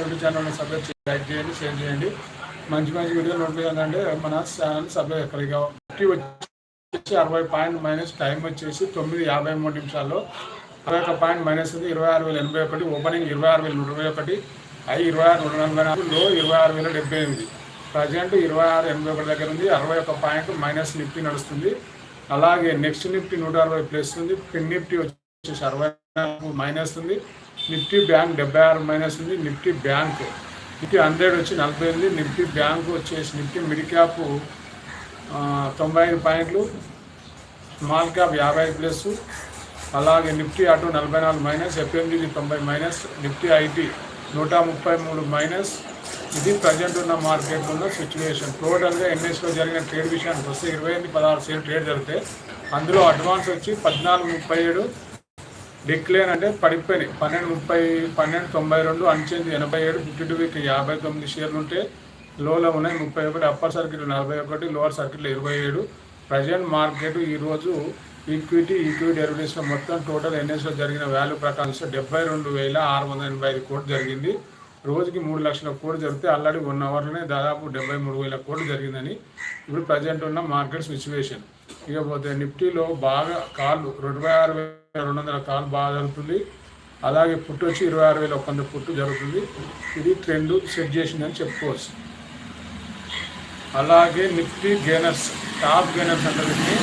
YouTube channel subscribe చేయండి like చేయండి share చేయండి. మంచి మంచి వీడియో నోటిఫికేషన్ అంటే మన ఛానల్ సబ్స్క్రైబ్ ఎక్కడిగా ఒకటి వచ్చి అరవై పాయింట్ మైనస్ టైం వచ్చేసి తొమ్మిది యాభై మూడు నిమిషాల్లో. అరవై ఒక పాయింట్ మైనస్ ఉంది ఇరవై ఆరు వేల ఎనభై ఒకటి. ఓపెనింగ్ ఇరవై ఆరు వేల నూట ఇరవై ఒకటి. ఐ ఇరవై ఆరు నూట ఎనభై నాలుగు లో ఇరవై ఆరు వేల డెబ్బై ఎనిమిది. ప్రజెంట్ ఇరవై ఆరు ఎనభై ఒకటి దగ్గర ఉంది అరవై ఒక పాయింట్ మైనస్ నిఫ్టీ నడుస్తుంది. అలాగే నెక్స్ట్ నిఫ్టీ నూట అరవై ప్లస్ ఉంది పిన్ నిఫ్టీ వచ్చేసి అరవై నాలుగు మైనస్ ఉంది. నిఫ్టీ బ్యాంక్ డెబ్బై ఆరు మైనస్ ఉంది నిఫ్టీ బ్యాంక్. నిఫ్టీ హండ్రెడ్ వచ్చి నలభై ఎనిమిది నిఫ్టీ బ్యాంక్ వచ్చేసి నిఫ్టీ మిడ్ క్యాప్ తొంభై ఐదు పాయింట్లు స్మాల్ క్యాప్ యాభై ఐదు ప్లస్ అలాగే నిఫ్టీ అటు నలభై నాలుగు మైనస్ ఎఫ్ఎంజీజీ తొంభై మైనస్ నిఫ్టీ ఐటీ నూట ముప్పై మూడు మైనస్. ఇది ప్రజెంట్ ఉన్న మార్కెట్ ఉన్న సిచ్యువేషన్. టోటల్గా ఎన్ఎస్లో జరిగిన ట్రేడ్ విషయానికి వస్తే ఇరవై ఎనిమిది పదహారు షేర్ ట్రేడ్ జరిగితే అందులో అడ్వాన్స్ వచ్చి పద్నాలుగు ముప్పై ఏడు డిక్లైన్ అంటే పడిపోయినాయి. పన్నెండు ముప్పై పన్నెండు తొంభై రెండు అంచెంది ఎనభై ఏడు ఫిఫ్టీ టూ వీక్ యాభై తొమ్మిది షేర్లు ఉంటే లోలో ఉన్నాయి. ముప్పై ఒకటి అప్పర్ సర్కిట్ నలభై ఒకటి లోవర్ సర్కిట్లో ఇరవై ఏడు. ప్రజెంట్ మార్కెట్ ఈరోజు ఈక్విటీ ఈక్విటీ డెరివేటివ్స్లో మొత్తం టోటల్ ఎన్ఎస్లో జరిగిన వాల్యూ ప్రకారం డెబ్బై రెండు వేల ఆరు వందల ఎనభై ఐదు కోట్లు జరిగింది. రోజుకి మూడు లక్షల కోట్లు జరిగితే ఆల్రెడీ వన్ అవర్లోనే దాదాపు డెబ్బై మూడు వేల కోట్లు జరిగిందని ఇప్పుడు ప్రజెంట్ ఉన్న మార్కెట్ సిచ్యువేషన్. ఇకపోతే నిఫ్టీలో బాగా కాళ్ళు ఇరవై ఆరు రెండు వందల కాలు బాగా జరుగుతుంది. అలాగే పుట్టు వచ్చి ఇరవై ఆరు వేల ఒక వంద పుట్టు జరుగుతుంది. ఇది ట్రెండ్ సెట్ చేసిందని చెప్పుకోవచ్చు. అలాగే నిఫ్టీ గేనర్స్ టాప్ గేనర్స్ అంటే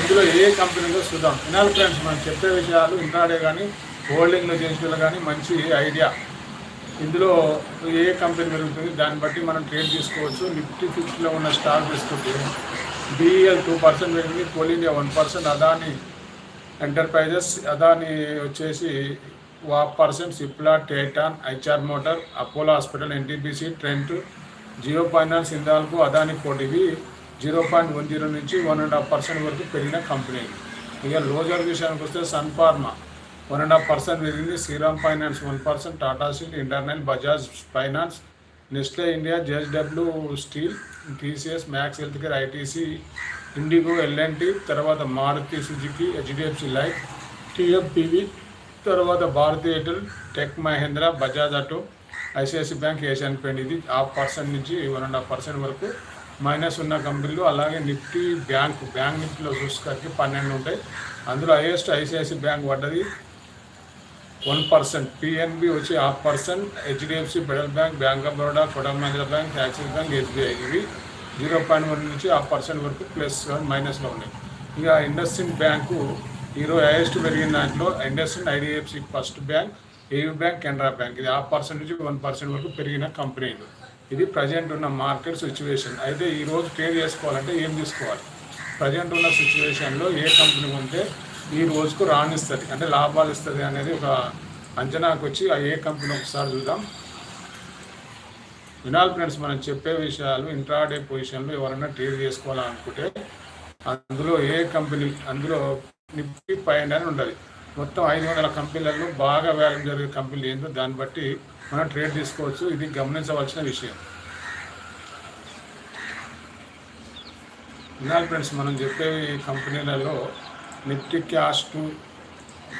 ఇందులో ఏ కంపెనీలో చూద్దాం. వినాలి ఫ్రెండ్స్ మనం చెప్పే విషయాలు ఇంట్రాడే కానీ హోల్డింగ్లో చేసిన కానీ మంచి ఐడియా. ఇందులో ఏ కంపెనీ పెరుగుతుంది దాన్ని బట్టి మనం ట్రేడ్ తీసుకోవచ్చు నిఫ్టీ ఫిఫ్టీలో ఉన్న స్టాక్ తీసుకుంటే బీఈఎల్ టూ పర్సెంట్ పెరిగింది Coal India one percent Adani enterprises Adani వచ్చేసి వా percent Cipla Titan HR motor Apollo hospital NTPC Trent Jio finance ఇందాలకు Adani కోట్ జీరో పాయింట్ వన్ జీరో నుంచి వన్ అండ్ హాఫ్ పర్సెంట్ వరకు పెరిగిన కంపెనీలు ఇక లోజర్ విషయానికి వస్తే Sun Pharma one and half percent పెరిగింది. Shriram finance one percent Tata steel internal Bajaj finance Nestle India JSW steel TCS Max health care ITC IndiGo LNT తర్వాత Maruti Suzuki HDFC life TFPV తర్వాత Bharti Airtel tech Mahindra Bajaj auto ICICI bank Asian paint ఇది half percent నుంచి one and half percent వరకు minus ఉన్న కంపెనీలు అలాగే Nifty bank bank నిఫ్టీలో చూసుకొని పన్నెండు ఉంటాయి. అందులో హైయెస్ట్ ఐసిఐసి బ్యాంక్ పడ్డది వన్ పర్సెంట్. పిఎన్బి వచ్చి half percent HDFC federal bank bank of Baroda Kotak Mahindra bank axis bank SBI ఇవి జీరో పాయింట్ వన్ నుంచి ఆ పర్సెంట్ వరకు ప్లస్ మైనస్లో ఉన్నాయి. ఇక ఇండస్ఇండ్ బ్యాంకు ఈరోజు హైయెస్ట్ పెరిగిన దాంట్లో IndusInd IDFC first bank AU bank Canara bank. ఇది ఆ పర్సెంట్ నుంచి వన్ పర్సెంట్ వరకు పెరిగిన కంపెనీలు ఇది. ప్రజెంట్ ఉన్న మార్కెట్ సిచ్యువేషన్. అయితే ఈరోజు ట్రేడ్ చేసుకోవాలంటే ఏం తీసుకోవాలి? ప్రజెంట్ ఉన్న సిచ్యువేషన్లో ఏ కంపెనీ ఉంటే ఈ రోజుకు రాణిస్తుంది. అంటే లాభాలు ఇస్తుంది అనేది ఒక అంచనాకు వచ్చి ఆ ఏ కంపెనీ ఒకసారి చూద్దాం. వినాల్ ఫ్రెండ్స్ మనం చెప్పే విషయాలు ఇంట్రాడే పొజిషన్లో ఎవరైనా ట్రేడ్ చేసుకోవాలనుకుంటే అందులో ఏ కంపెనీ అందులో నిఫ్టీ పైన అని ఉండాలి. మొత్తం ఐదు వందల కంపెనీలలో బాగా వేలం జరిగే కంపెనీలు ఏంటో దాన్ని బట్టి మనం ట్రేడ్ తీసుకోవచ్చు. ఇది గమనించవలసిన విషయం. వినాలి ఫ్రెండ్స్ మనం చెప్పే కంపెనీలలో నిఫ్టీ క్యాష్ టూ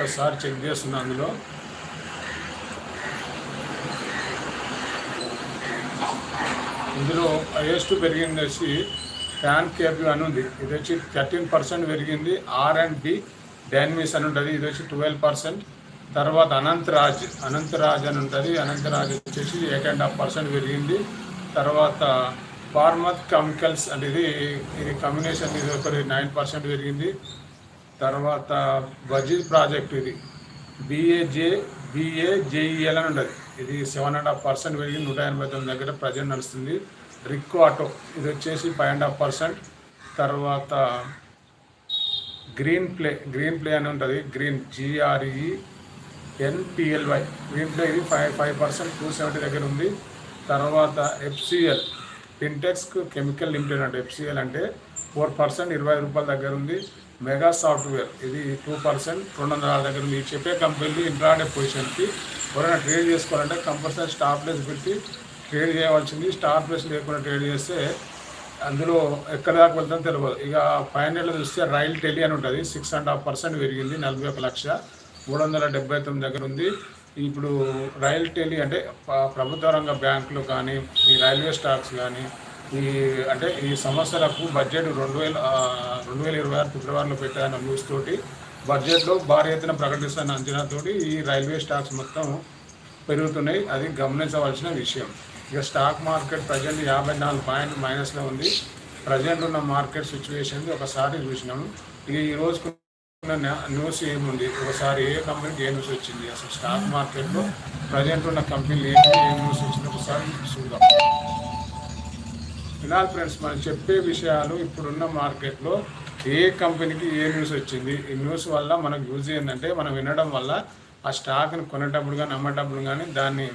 ఒకసారి చెక్ చేస్తున్నాం అందులో. ఇందులో హైయెస్ట్ పెరిగింది వచ్చి ఫ్యాన్ కేపీ అని ఉంది. ఇది వచ్చి థర్టీన్ పర్సెంట్ పెరిగింది. ఆర్ అండ్ బి డైనమిక్స్ అని ఉంటుంది. ఇది వచ్చి ట్వెల్వ్ పర్సెంట్ తర్వాత అనంతరాజ్ అనంతరాజ్ అని ఉంటుంది. అనంతరాజ్ వచ్చేసి ఎయిట్ అండ్ హాఫ్ పర్సెంట్ పెరిగింది. తర్వాత ఫార్మత్ కెమికల్స్ అంటే ఇది ఇది కమ్యూనేషన్ ఇది ఒకటి నైన్ పర్సెంట్ పెరిగింది. తర్వాత బజీజ్ ప్రాజెక్ట్ ఇది. బిఏజే బిఏజేఈఎల్ అని ఉండదు ఇది సెవెన్ అండ్ హాఫ్ పర్సెంట్ పెరిగి నూట ఎనభై తొమ్మిది దగ్గర ప్రజెంట్ నడుస్తుంది. రిక్కో ఆటో ఇది వచ్చేసి ఫైవ్ అండ్ హాఫ్ పర్సెంట్ తర్వాత గ్రీన్ ప్లే గ్రీన్ ప్లే అని ఉంటుంది green G R E N P L Y green ply ఇది five five percent two seventy దగ్గర ఉంది. తర్వాత ఎఫ్సిఎల్ ఫిన్టెక్స్ కెమికల్ లిమిటెడ్ అంటే ఎఫ్సిఎల్ అంటే ఫోర్ పర్సెంట్ ఇరవై ఐదు రూపాయల దగ్గర ఉంది. మెగా సాఫ్ట్వేర్ ఇది టూ పర్సెంట్ రెండు వందల దగ్గర ఉంది. చెప్పే కంపెనీలు ఇంట్రాడే పొజిషన్కి ఎవరైనా ట్రేడ్ చేసుకోవాలంటే కంపల్సరీ స్టాప్ ప్లేస్ పెట్టి ట్రేడ్ చేయవలసింది. స్టాప్ ప్లేస్ లేకుండా ట్రేడ్ చేస్తే అందులో ఎక్కడ దాకా వెళ్తాం తెలియదు. ఇక ఫైనల్ చూస్తే రైల్ టెలి అని ఉంటుంది. సిక్స్ అండ్ హాఫ్ పర్సెంట్ పెరిగింది. నలభై ఒక లక్ష మూడు వందల డెబ్బై తొమ్మిది దగ్గర ఉంది. ఇప్పుడు రైల్ టెలి అంటే ప్రభుత్వ రంగ బ్యాంకులు కానీ ఈ రైల్వే స్టాక్స్ కానీ ఈ అంటే ఈ సంవత్సరకు బడ్జెట్ రెండు వేల రెండు వేల ఇరవై ఆరు ఫిబ్రవరిలో పెట్టారన్న న్యూస్ తోటి బడ్జెట్లో భారీ ఎత్తున ప్రకటిస్తున్న అంచనాతోటి ఈ రైల్వే స్టాక్స్ మొత్తం పెరుగుతున్నాయి. అది గమనించవలసిన విషయం. ఇక స్టాక్ మార్కెట్ ప్రజెంట్ యాభై నాలుగు పాయింట్ మైనస్లో ఉంది. ప్రజెంట్ ఉన్న మార్కెట్ సిచ్యువేషన్ ఒకసారి చూసినాము ఇక ఈ రోజు న్యూస్ ఏముంది? ఒకసారి ఏ కంపెనీకి ఏ న్యూస్ వచ్చింది? అసలు స్టాక్ మార్కెట్లో ప్రజెంట్ ఉన్న కంపెనీలు ఏంటి ఏ న్యూస్ వచ్చింది? ఒకసారి చూద్దాం. ఇలా ఫ్రెండ్స్ మనం చెప్పే విషయాలు ఇప్పుడున్న మార్కెట్లో ఏ కంపెనీకి ఏ న్యూస్ వచ్చింది? ఈ న్యూస్ వల్ల మనకు యూజ్ ఏంటంటే మనం వినడం వల్ల ఆ స్టాక్ని కొనేటప్పుడు కానీ అమ్మేటప్పుడు కానీ దాన్ని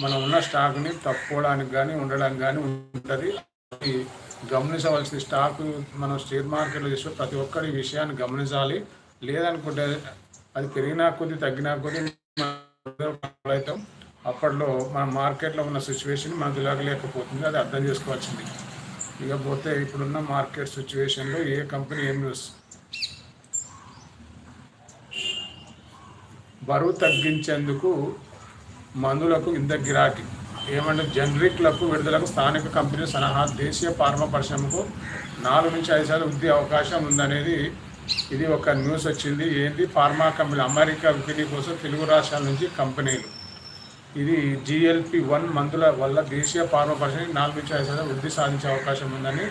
మనం ఉన్న స్టాక్ని తప్పుకోవడానికి కానీ ఉండడానికి కానీ ఉంటుంది. అది గమనించవలసిన స్టాక్ మనం షేర్ మార్కెట్లో చేసే ప్రతి ఒక్కరి విషయాన్ని గమనించాలి. లేదనుకుంటే అది పెరిగినా కొద్ది తగ్గినా కొద్ది మనం అవుతాం అప్పట్లో మన మార్కెట్లో ఉన్న సిచ్యువేషన్ మనకు లేకపోతుంది. అది అర్థం చేసుకోవాల్సింది. ఇకపోతే ఇప్పుడున్న మార్కెట్ సిచ్యువేషన్లో ఏ కంపెనీ ఏం న్యూస్ బరువు తగ్గించేందుకు మందులకు ఇంత గిరాకీ. ఏమంటే జనరిక్లకు విడుదలకు స్థానిక కంపెనీ సలహా దేశీయ ఫార్మా పరిశ్రమకు నాలుగు నుంచి ఐదు శాతం వృద్ధి అవకాశం ఉందనేది ఇది ఒక న్యూస్ వచ్చింది. ఏంటి ఫార్మా కంపెనీ అమెరికా విక్రీ కోసం తెలుగు రాష్ట్రాల నుంచి కంపెనీలు. ఇది జిఎల్పి వన్ మందుల వల్ల దేశీయ ఫార్మా నాలుగు నుంచి ఐదు శాతం వృద్ధి సాధించే అవకాశం ఉందని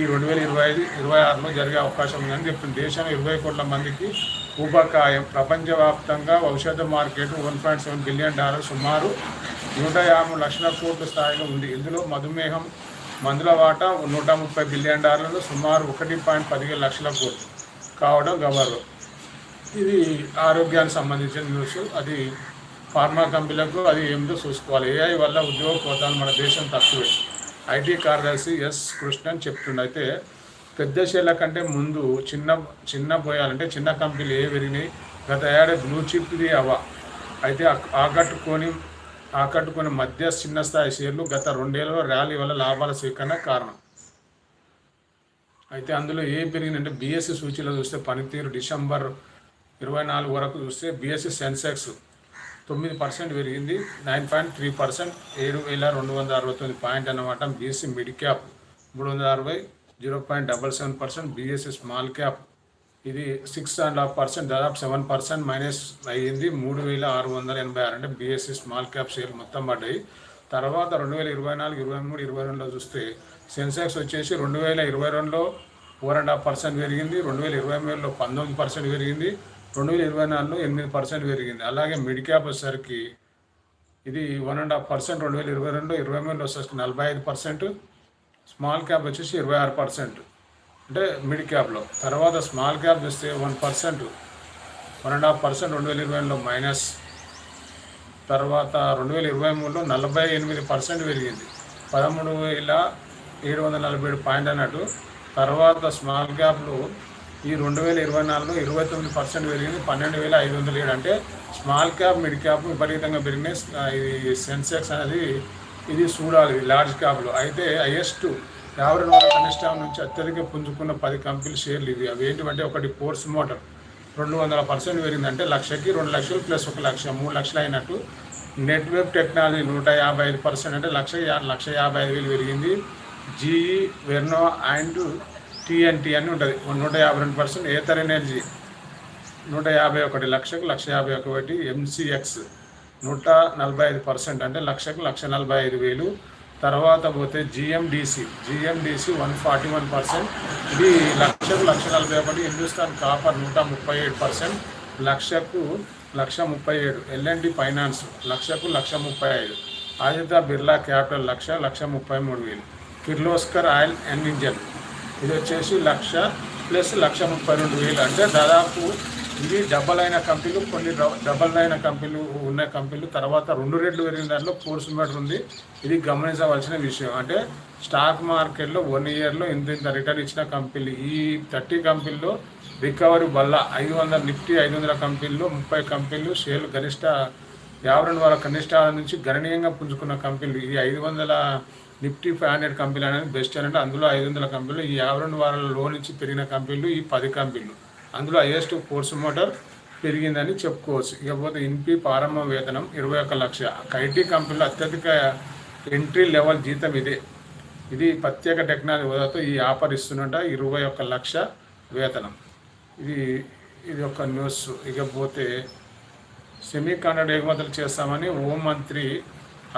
ఈ రెండు వేల ఇరవై ఐదు ఇరవై ఆరులో జరిగే అవకాశం ఉందని చెప్తుంది దేశంలో ఇరవై కోట్ల మందికి ఊబకాయం. ప్రపంచవ్యాప్తంగా ఔషధ market one point seven billion dollar సుమారు నూట యాభై లక్షల కోట్ల స్థాయిలో ఉంది. ఇందులో మధుమేహం మందుల వాటా నూట ముప్పై బిలియన్ డాలర్లు సుమారు ఒకటి పాయింట్ పదిహేను లక్షల కోట్లు కావడం గవర్నర్ ఇది ఆరోగ్యానికి సంబంధించిన న్యూస్. అది ఫార్మా కంపెనీలకు అది ఏమిటో చూసుకోవాలి. ఏఐ వల్ల ఉద్యోగ పోతాను మన దేశం తక్కువే ఐటీ కార్యదర్శి ఎస్ కృష్ణన్ చెప్తుండే. అయితే పెద్ద షేర్ల కంటే ముందు చిన్న చిన్న పోయాలంటే చిన్న కంపెనీలు ఏ పెరిగినాయి? గత ఏడాది బ్లూ చిప్ది అవ అయితే ఆకట్టుకొని ఆకట్టుకుని మధ్య చిన్న స్థాయి షేర్లు గత రెండేళ్ళలో ర్యాలీ వల్ల లాభాల స్వీకరణ కారణం. అయితే అందులో ఏ పెరిగిందంటే బీఎస్సీ సూచీలో చూస్తే పనితీరు డిసెంబర్ ఇరవై నాలుగు వరకు చూస్తే బీఎస్సీ సెన్సెక్స్ తొమ్మిది పర్సెంట్ పెరిగింది. Nine point three percent. ఏడు వేల రెండు వందల అరవై తొమ్మిది పాయింట్ అన్నమాట. బీఎస్సీ మిడ్ క్యాప్ మూడు వందల అరవై zero point double seven percent. BSC small cap ఇది సిక్స్ అండ్ హాఫ్ పర్సెంట్ దాదాపు సెవెన్ పర్సెంట్ మైనస్ అయ్యింది. మూడు వేల ఆరు వందల ఎనభై ఆరు అంటే బీఎస్సీ స్మాల్ క్యాప్ షేర్ మొత్తం పడ్డాయి. తర్వాత రెండు వేల ఇరవై నాలుగు ఇరవై మూడు ఇరవై రెండులో చూస్తే సెన్సెక్స్ వచ్చేసి రెండు వేల ఇరవై రెండులో ఫోర్ అండ్ హాఫ్ పర్సెంట్ పెరిగింది. రెండు వేల ఇరవై మూడులో పంతొమ్మిది పర్సెంట్ పెరిగింది. రెండు వేల ఇరవై నాలుగులో ఎనిమిది పర్సెంట్ పెరిగింది. అలాగే మిడ్ క్యాప్ వచ్చేసరికి ఇది వన్ అండ్ హాఫ్ పర్సెంట్ రెండు వేల ఇరవై రెండు ఇరవై మూడులో వచ్చేసరికి నలభై ఐదు పర్సెంట్ స్మాల్ క్యాప్ వచ్చేసి ఇరవై ఆరు పర్సెంట్. అంటే మిడ్ క్యాప్లో. తర్వాత స్మాల్ క్యాప్ చూస్తే one percent one and half percent రెండు వేల ఇరవై మైనస్. తర్వాత రెండు వేల ఇరవై మూడులో నలభై ఎనిమిది పర్సెంట్ పెరిగింది. పదమూడు వేల ఏడు వందల నలభై ఏడు పాయింట్ అన్నట్టు. తర్వాత స్మాల్ క్యాప్లో ఈ రెండు వేల ఇరవై నాలుగులో ఇరవై తొమ్మిది పర్సెంట్ పెరిగింది పన్నెండు వేల ఐదు వందల ఏడు. అంటే స్మాల్ క్యాప్ మిడ్ క్యాప్ విపరీతంగా పెరిగినాయి. ఇది సెన్సెక్స్ అనేది ఇది చూడాలి లార్జ్ క్యాప్లో. అయితే హైయెస్ట్ యాభై నూట వందల నుంచి అత్యధిక పుంజుకున్న పది కంపెనీల షేర్లు ఇవి. అవి ఏంటివంటే ఒకటి ఫోర్స్ మోటార్. రెండు వందల పర్సెంట్ పెరిగిందంటే లక్షకి రెండు లక్షలు ప్లస్ ఒక లక్ష మూడు లక్షలు అయినట్టు. నెట్వర్క్ టెక్నాలజీ నూట యాభై ఐదు పర్సెంట్ అంటే లక్ష లక్ష యాభై ఐదు వేలు పెరిగింది. జీఈ వెర్నో అండ్ టీఎన్టీ అని ఉంటుంది. నూట యాభై రెండు పర్సెంట్ ఏతర్ ఎనర్జీ. నూట యాభై ఒకటి లక్షకు లక్ష యాభై ఒకటి ఎంసీఎక్స్ నూట నలభై ఐదు పర్సెంట్ అంటే లక్షకు లక్ష నలభై ఐదు వేలు. తర్వాత పోతే GMDC GMDC one forty one percent. ఇది లక్షకు లక్ష నలభై ఒకటి హిందుస్థాన్ కాపర్ నూట ముప్పై ఏడు పర్సెంట్. లక్షకు లక్ష ముప్పై ఏడు ఎల్ఎన్డి ఫైనాన్స్ లక్షకు లక్ష ముప్పై ఐదు. ఆదిత్య బిర్లా క్యాపిటల్ లక్ష లక్ష ముప్పై మూడు వేలు. Kirloskar oil and engine. ఇది వచ్చేసి లక్ష ప్లస్ లక్ష ముప్పై రెండు వేలు. అంటే దాదాపు ఇది డబల్ అయిన కంపెనీలు కొన్ని డబల్ అయిన కంపెనీలు ఉన్న కంపెనీలు తర్వాత రెండు రెట్లు పెరిగిన దాంట్లో ఫోర్స్ మీటర్ ఉంది. ఇది గమనించవలసిన విషయం. అంటే స్టాక్ మార్కెట్లో వన్ ఇయర్లో ఇంత ఇంత రిటర్న్ ఇచ్చిన కంపెనీలు ఈ థర్టీ కంపెనీలో రికవరీ వల్ల ఐదు వందల నిఫ్టీ ఐదు వందల కంపెనీలు ముప్పై కంపెనీలు షేర్లు గరిష్ట యాభై రెండు వందల కనిష్టాల నుంచి గణనీయంగా పుంజుకున్న కంపెనీలు ఈ ఐదు వందల నిఫ్టీ ఫైవ్ హండ్రెడ్ కంపెనీలు అనేది బెస్ట్ అని అంటే అందులో ఐదు వందల కంపెనీలు ఈ యాభై రెండు వారాల నుంచి పెరిగిన కంపెనీలు ఈ పది కంపెనీలు. అందులో హైయెస్ట్ ఫోర్స్ మోటార్ పెరిగిందని చెప్పుకోవచ్చు. ఇకపోతే ఇన్పి ప్రారంభ వేతనం ఇరవై ఒక్క లక్ష. ఐటీ కంపెనీలో అత్యధిక ఎంట్రీ లెవెల్ జీతం ఇదే. ఇది ప్రత్యేక టెక్నాలజీ హోదాతో ఈ ఆఫర్ ఇస్తున్నట ఇరవై ఒక్క లక్ష వేతనం. ఇది ఇది ఒక న్యూస్ ఇకపోతే సెమీ కండక్టర్ ఎగుమతులు చేస్తామని హోం మంత్రి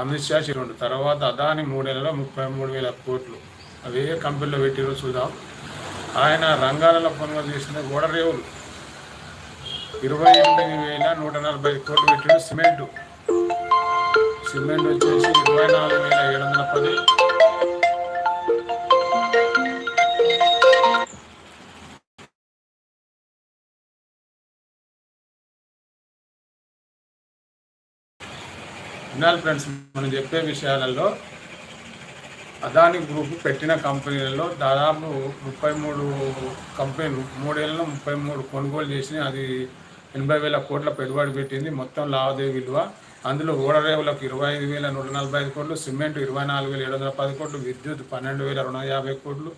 అమిత్ షా చెప్పాడు తర్వాత అదాని మూడేళ్ళలో ముప్పై మూడు వేల కోట్లు. అవి ఏ కంపెనీలో పెట్టిరో చూద్దాం. ఆయన రంగాలలో కొనుగోలు చేసిన గోడరేవులు. ఇరవై ఎనిమిది వేల నూట నలభై కోట్లు పెట్టిన సిమెంట్. సిమెంట్ వచ్చేసి ఇరవై నాలుగు వేల ఏడు వందల పది. వినాలి ఫ్రెండ్స్ మనం చెప్పే విషయాలలో అదాని గ్రూప్ పెట్టిన కంపెనీలలో దాదాపు ముప్పై మూడు కంపెనీలు మూడేళ్ళలో ముప్పై మూడు కొనుగోలు చేసి అది ఎనభై వేల కోట్ల పెట్టుబడి పెట్టింది. మొత్తం లావాదేవీ విలువ అందులో ఓడరేవులకు ఇరవై ఐదు వేల నూట నలభై ఐదు కోట్లు సిమెంట్ ఇరవై నాలుగు వేల ఏడు వందల పది కోట్లు విద్యుత్ పన్నెండు వేల రెండు వందల యాభై కోట్లు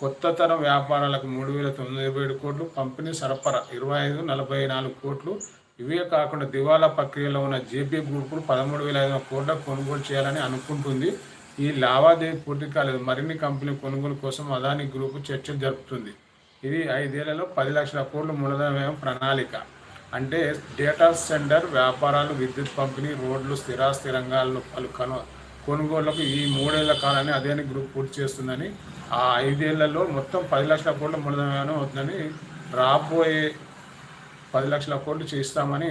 కొత్త తరం వ్యాపారాలకు మూడు వేల తొమ్మిది ఏడు కోట్లు కంపెనీ సరఫరా ఇరవై ఐదు నలభై నాలుగు కోట్లు ఇవే కాకుండా దివాలా ప్రక్రియలో ఉన్న జేపీ గ్రూపులు పదమూడు వేల ఐదు వందల కోట్ల కొనుగోలు చేయాలని అనుకుంటుంది. ఈ లావాదేవీ పూర్తి కాలేదు. మరిన్ని కంపెనీ కొనుగోలు కోసం అదాని గ్రూపు చర్చలు జరుపుతుంది. ఇది ఐదేళ్ళలో పది లక్షల కోట్ల మూలధన వ్యయం ప్రణాళిక. అంటే డేటా సెంటర్ వ్యాపారాలు విద్యుత్ పంపిణీ రోడ్లు స్థిరాస్తి రంగాల్లో పలు కను కొనుగోళ్ళకు ఈ మూడేళ్ళ కాలాన్ని అదేని గ్రూప్ పూర్తి చేస్తుందని ఆ ఐదేళ్ళలో మొత్తం పది లక్షల కోట్ల మూలధన అవుతుందని రాబోయే పది లక్షల కోట్లు చేస్తామని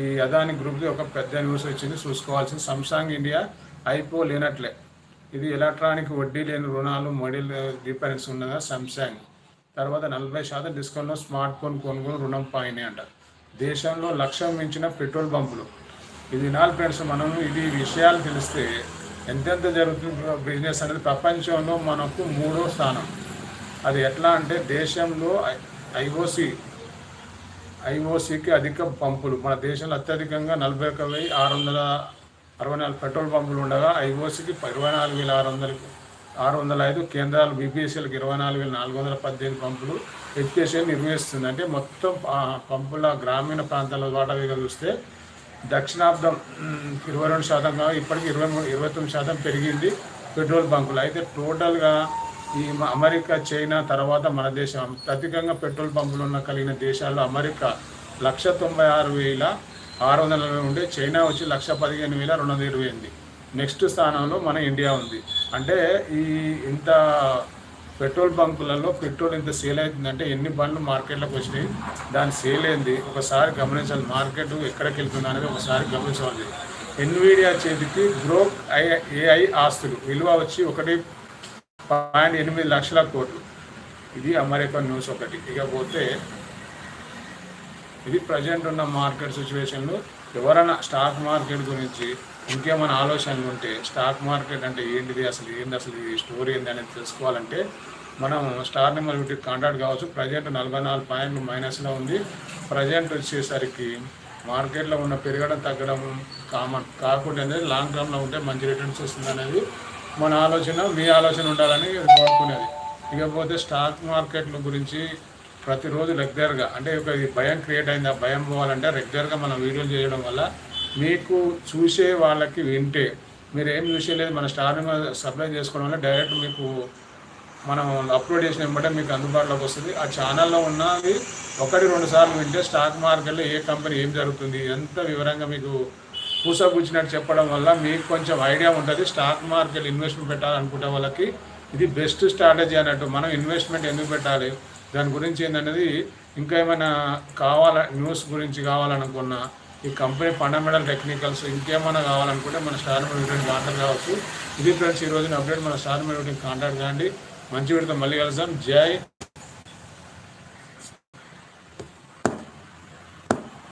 ఈ అదాని గ్రూప్ది ఒక పెద్ద న్యూస్ వచ్చింది. చూసుకోవాల్సిన సంసాంగ్ ఇండియా ఐపో లేనట్లే. ఇది ఎలక్ట్రానిక్ వడ్డీ లేని రుణాలు మోడల్ డిఫరెన్స్ ఉన్నదా? సంసాంగ్ తర్వాత నలభై శాతం డిస్కౌంట్లో స్మార్ట్ ఫోన్ కొనుగోలు రుణం పాయినాయి అంటారు. దేశంలో లక్ష్యం మించిన పెట్రోల్ పంపులు ఇది నాలుగు ఫ్రెండ్స్ మనం ఇది విషయాలు తెలిస్తే ఎంతెంత జరుగుతుంది బిజినెస్ అనేది ప్రపంచంలో మనకు మూడో స్థానం. అది ఎట్లా అంటే దేశంలో ఐఓసి ఐఓసికి అధిక పంపులు. మన దేశంలో అత్యధికంగా నలభై ఒక వెయ్యి ఆరు వందల అరవై నాలుగు పెట్రోల్ పంపులు ఉండగా ఐఓసికి ఇరవై నాలుగు వేల ఆరు వందలకి ఆరు వందల ఐదు కేంద్రాలు బీపీఎస్ఎల్కి ఇరవై నాలుగు వేల నాలుగు వందల పద్దెనిమిది పంపులు హెచ్పిఎస్ఎల్ నిర్వహిస్తుంది. అంటే మొత్తం ఆ, పంపుల గ్రామీణ ప్రాంతాల వాటాగా చూస్తే దక్షిణాబ్దం ఇరవై రెండు శాతం కాగా ఇప్పటికి ఇరవై మూడు ఇరవై తొమ్మిది శాతం పెరిగింది పెట్రోల్ బంకులు. అయితే టోటల్గా ఈ మ- అమెరికా చైనా తర్వాత మన దేశం. అత్యధికంగా పెట్రోల్ పంపులు ఉన్న కలిగిన దేశాల్లో అమెరికా లక్ష తొంభై ఆరు వేల ఆరు వందల నలభై ఉంటే చైనా వచ్చి లక్ష పదిహేను వేల రెండు వందల ఇరవై ఎనిమిది. నెక్స్ట్ స్థానంలో మన ఇండియా ఉంది. అంటే ఈ ఇంత పెట్రోల్ బంకులలో పెట్రోల్ ఇంత సేల్ అవుతుందంటే ఎన్ని బండ్లు మార్కెట్లోకి వచ్చినాయి? దాని సేల్ ఏంది? ఒకసారి గమనించాలి. మార్కెట్ ఎక్కడికి వెళ్తుంది అనేది ఒకసారి గమనించాలి. ఎన్వీడియా చేతికి గ్రోక్ ఏఐ ఆస్తులు. విలువ వచ్చి ఒకటి పాయింట్ ఎనిమిది లక్షల కోట్లు. ఇది అమెరికన్ న్యూస్ ఒకటి. ఇకపోతే ఇది ప్రజెంట్ ఉన్న మార్కెట్ సిచ్యువేషన్లో ఎవరైనా స్టాక్ మార్కెట్ గురించి ఇంకేమైనా ఆలోచనలు ఉంటే స్టాక్ మార్కెట్ అంటే ఏంటిది అసలు ఏంది అసలు ఈ స్టోరీ ఏంది అనేది తెలుసుకోవాలంటే మనం స్టార్ నెంబర్ వీటికి కాంటాక్ట్ కావచ్చు. ప్రజెంట్ నలభై నాలుగు పాయింట్లు మైనస్లో ఉంది. ప్రజెంట్ వచ్చేసరికి మార్కెట్లో ఉన్న పెరగడం తగ్గడం కామన్. కాకుండా అనేది లాంగ్ టర్మ్లో ఉంటే మంచి రిటర్న్స్ వస్తుంది అనేది మన ఆలోచన మీ ఆలోచన ఉండాలని కోరుకునేది. ఇకపోతే స్టాక్ మార్కెట్ల గురించి ప్రతిరోజు రెగ్యులర్గా అంటే ఒక భయం క్రియేట్ అయింది ఆ భయం పోవాలంటే రెగ్యులర్గా మనం వీడియోలు చేయడం వల్ల మీకు చూసే వాళ్ళకి వింటే మీరు ఏం చూసేలేదు మన స్టార్ సప్లై చేసుకోవడం వల్ల డైరెక్ట్ మీకు మనం అప్లోడ్ చేసిన వెంబడే మీకు అందుబాటులోకి వస్తుంది. ఆ ఛానల్లో ఉన్నది ఒకటి రెండు సార్లు వింటే స్టాక్ మార్కెట్లో ఏ కంపెనీ ఏం జరుగుతుంది ఎంత వివరంగా మీకు పూసగుచ్చినట్టు చెప్పడం వల్ల మీకు కొంచెం ఐడియా ఉంటుంది. స్టాక్ మార్కెట్ ఇన్వెస్ట్మెంట్ పెట్టాలనుకునే వాళ్ళకి ఇది బెస్ట్ స్ట్రాటజీ అన్నట్టు మనం ఇన్వెస్ట్మెంట్ ఎందుకు పెట్టాలి? దాని గురించి ఏంటనేది ఇంకా ఏమైనా కావాల న్యూస్ గురించి కావాలనుకున్నా ఈ కంపెనీ ఫండమెంటల్ టెక్నికల్స్ ఇంకేమైనా కావాలనుకుంటే మన స్టార్ మీటింగ్ కాంటాక్ట్ కావచ్చు. ఇది ఫ్రెండ్స్ ఈ రోజున అప్డేట్ మన స్టార్ మీటింగ్ కాంటాక్ట్ కాండి మంచి వీడితో మళ్ళీ కలుద్దాం. జై